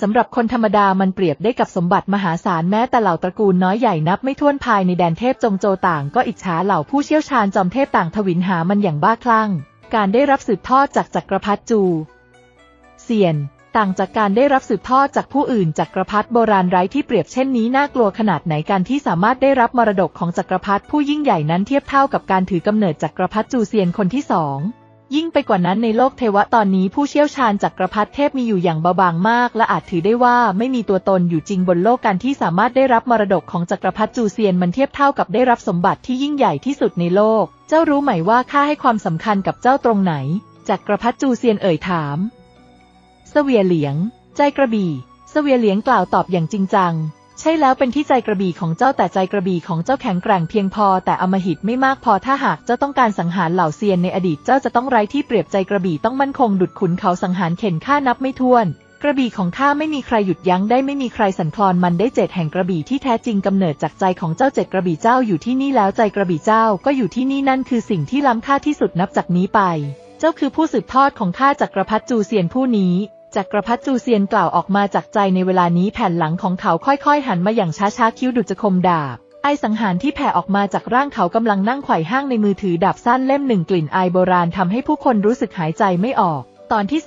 สำหรับคนธรรมดามันเปรียบได้กับสมบัติมหาศาลแม้แต่เหล่าตระกูลน้อยใหญ่นับไม่ถ้วนภายในแดนเทพจงโจต่างก็อิจฉาเหล่าผู้เชี่ยวชาญจอมเทพต่างทวินหามันอย่างบ้าคลั่ง การได้รับสืบทอดจากจักรพรรดิจูเซียน ต่างจากการได้รับสืบทอดจากผู้อื่นจักรพรรดิโบราณไร้ที่เปรียบเช่นนี้น่ากลัวขนาดไหนการที่สามารถได้รับมรดกของจักรพรรดิผู้ยิ่งใหญ่นั้นเทียบเท่ากับการถือกำเนิดจักรพรรดิจูเซียนคนที่สอง ยิ่งไปกว่านั้นในโลกเทวะตอนนี้ผู้เชี่ยวชาญจักรพรรดิเทพมีอยู่อย่างเบาบางมาก และอาจถือได้ว่าไม่มีตัวตนอยู่จริงบนโลกการที่สามารถได้รับมรดกของจักรพรรดิจูเซียนมันเทียบเท่ากับได้รับสมบัติที่ยิ่งใหญ่ที่สุดในโลก เจ้ารู้ไหมว่าข้าให้ความสำคัญกับเจ้าตรงไหน จักรพรรดิจูเซียนเอ่ยถาม เสวียเหลียง ใจกระบี่ เสวียเหลียงกล่าวตอบอย่างจริงจัง ใช่แล้วเป็นที่ใจกระบี่ของเจ้าแต่ใจกระบี่ของเจ้าแข็งแกร่งเพียงพอแต่อมหิตไม่มากพอถ้าหากเจ้าต้องการสังหารเหล่าเซียนในอดีตเจ้าจะต้องไร้ที่เปรียบใจกระบี่ต้องมั่นคงดุดขุนเขาสังหารเข็นฆ่านับไม่ถ้วน กระบี่ของข้าไม่มีใครหยุดยั้งได้ไม่มีใครสั่นคลอนมันได้เจ็ดแห่งกระบี่ที่แท้จริงกำเนิดจากใจของเจ้าเจ็ดกระบี่เจ้าอยู่ที่นี่แล้วใจกระบี่เจ้าก็อยู่ที่นี่นั่นคือสิ่งที่ล้ำค่าที่สุดนับจากนี้ไป เจ้าคือผู้สืบทอดของข้าจักรพรรดิจูเซียนผู้นี้ จักรพรรดิจูเซียนกล่าวออกมาจากใจในเวลานี้แผ่นหลังของเขาค่อยๆ หันมาอย่างช้าๆ คิ้วดุจคมดาบ ไอสังหารที่แผ่ออกมาจากร่างเขากำลังนั่งไขว่ห้างในมือถือดาบสั้นเล่มหนึ่งกลิ่นไอโบราณทำให้ผู้คนรู้สึกหายใจไม่ออก ตอนที่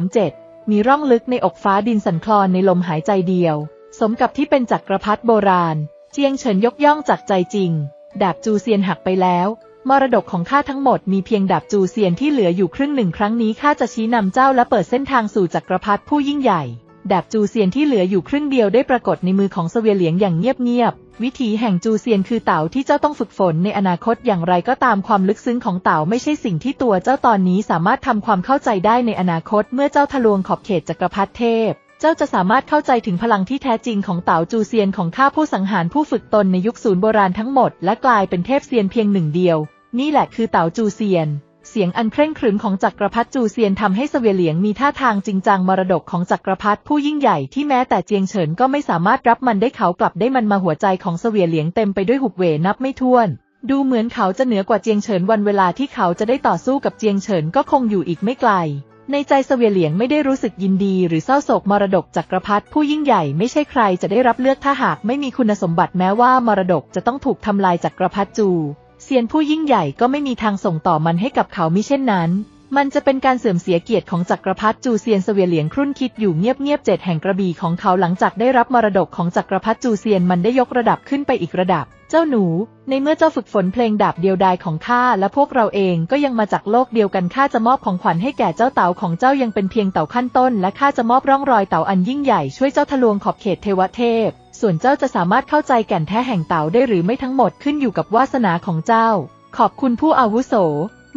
3037 มีร่องลึกในอกฟ้าดินสันคลอนในลมหายใจเดียว สมกับที่เป็นจักรพรรดิโบราณ เจียงเฉินยกย่องจากใจจริง ดาบจูเซียนหักไปแล้ว มรดกของข้าทั้งหมดมีเพียงดาบจูเซียนที่เหลืออยู่ครึ่งหนึ่งครั้งนี้ข้าจะชี้นำเจ้าและเปิดเส้นทางสู่จักรพรรดิผู้ยิ่งใหญ่ดาบจูเซียนที่เหลืออยู่ครึ่งเดียวได้ปรากฏในมือของเสวียเหลียงอย่างเงียบๆ วิถีแห่งจูเซียนคือเต่าที่เจ้าต้องฝึกฝนในอนาคตอย่างไรก็ตามความลึกซึ้งของเต่าไม่ใช่สิ่งที่ตัวเจ้าตอนนี้สามารถทำความเข้าใจได้ในอนาคตเมื่อเจ้าทะลวงขอบเขตจักรพรรดิเทพ เจ้าจะสามารถเข้าใจถึงพลังที่แท้จริงของเต่าจูเซียนของข้าผู้สังหารผู้ฝึกตนในยุคศูนย์โบราณทั้งหมดและกลายเป็นเทพเซียนเพียงหนึ่งเดียว นี่แหละคือเต่าจูเซียน เสียงอันเคร่งครึมของจักรพรรดิจูเซียนทำให้เสวียเหลียงมีท่าทางจริงจังมรดกของจักรพรรดิผู้ยิ่งใหญ่ที่แม้แต่เจียงเฉินก็ไม่สามารถรับมันได้เขากลับได้มันมาหัวใจของเสวียเหลียงเต็มไปด้วยหุบเหวนับไม่ถ้วนดูเหมือนเขาจะเหนือกว่าเจียงเฉินวันเวลาที่เขาจะได้ต่อสู้กับเจียงเฉินก็คงอยู่อีกไม่ไกล ในใจเสวียเหลียงไม่ได้รู้สึกยินดีหรือเศร้าโศกมรดกจักรพรรดิผู้ยิ่งใหญ่ไม่ใช่ใครจะได้รับเลือกถ้าหากไม่มีคุณสมบัติแม้ว่ามรดกจะต้องถูกทำลายจักรพรรดิจู ซียนผู้ยิ่งใหญ่ก็ไม่มีทางส่งต่อมันให้กับเขามิเช่นนั้น มันจะเป็นการเสื่อมเสียเกียรติของจักรพรรดิจูเซียนเสวียเหลียงครุ่นคิดอยู่เงียบๆเจ็ดแห่งกระบี่ของเขาหลังจากได้รับมรดกของจักรพรรดิจูเซียนมันได้ยกระดับขึ้นไปอีกระดับ เจ้าหนู ในเมื่อเจ้าฝึกฝนเพลงดาบเดียวดายของข้าและพวกเราเองก็ยังมาจากโลกเดียวกันข้าจะมอบของขวัญให้แก่เจ้าเต่าของเจ้ายังเป็นเพียงเต่าขั้นต้น และข้าจะมอบร่องรอยเต่าอันยิ่งใหญ่ช่วยเจ้าทะลวงขอบเขตเทวเทพ ส่วนเจ้าจะสามารถเข้าใจแก่นแท้แห่งเต่าได้หรือไม่ทั้งหมดขึ้นอยู่กับวาสนาของเจ้า ขอบคุณผู้อาวุโส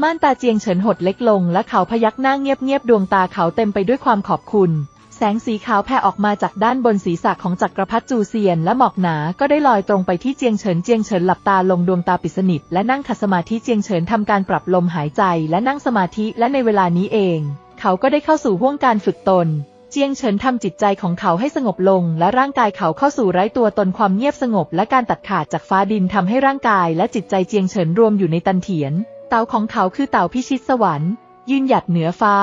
ม่านตาเจียงเฉินหดเล็กลง และเขาพยักหน้าเงียบๆดวงตาเขาเต็มไปด้วยความขอบคุณ แสงสีขาวแผ่ออกมาจากด้านบนศีรษะของจักรพรรดิจูเซียน และหมอกหนา ก็ได้ลอยตรงไปที่เจียงเฉินเจียงเฉินหลับตาลงดวงตาปิดสนิทและนั่งขัดสมาธิเจียงเฉินทำการปรับลมหายใจและนั่งสมาธิและในเวลานี้เอง เขาก็ได้เข้าสู่ห่วงการฝึกตน เจียงเฉินทำจิตใจของเขาให้สงบลง และร่างกายเขาเข้าสู่ไร้ตัวตนความเงียบสงบ และการตัดขาดจากฟ้าดินทำให้ร่างกายและจิตใจเจียงเฉินรวมอยู่ในตันเถียน เต่าของเขาคือเต่าพิชิตสวรรค์ ยืนหยัดเหนือฟ้า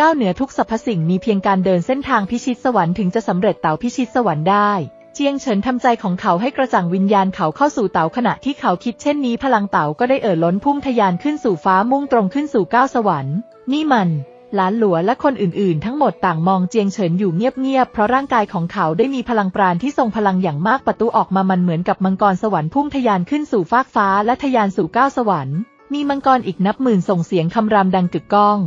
ก้าวเหนือทุกสรรพสิ่งมีเพียงการเดินเส้นทางพิชิตสวรรค์ถึงจะสำเร็จเต่าพิชิตสวรรค์ได้เจียงเฉินทำใจของเขาให้กระจ่างวิญญาณเขาเข้าสู่เต่าขณะที่เขาคิดเช่นนี้พลังเต่าก็ได้เอ่อล้นพุ่งทะยานขึ้นสู่ฟ้ามุ่งตรงขึ้นสู่ก้าวสวรรค์ นี่มัน หลานหลัวและคนอื่นๆ ทั้งหมดต่างมองเจียงเฉินอยู่เงียบๆ เพราะร่างกายของเขาได้มีพลังปราณที่ทรงพลังอย่างมากประตูออกมามันเหมือนกับมังกรสวรรค์พุ่งทะยานขึ้นสู่ฟากฟ้าและทะยานสู่ก้าวสวรรค์ มีมังกรอีกนับหมื่นส่งเสียงคำรามดังกึกก้อง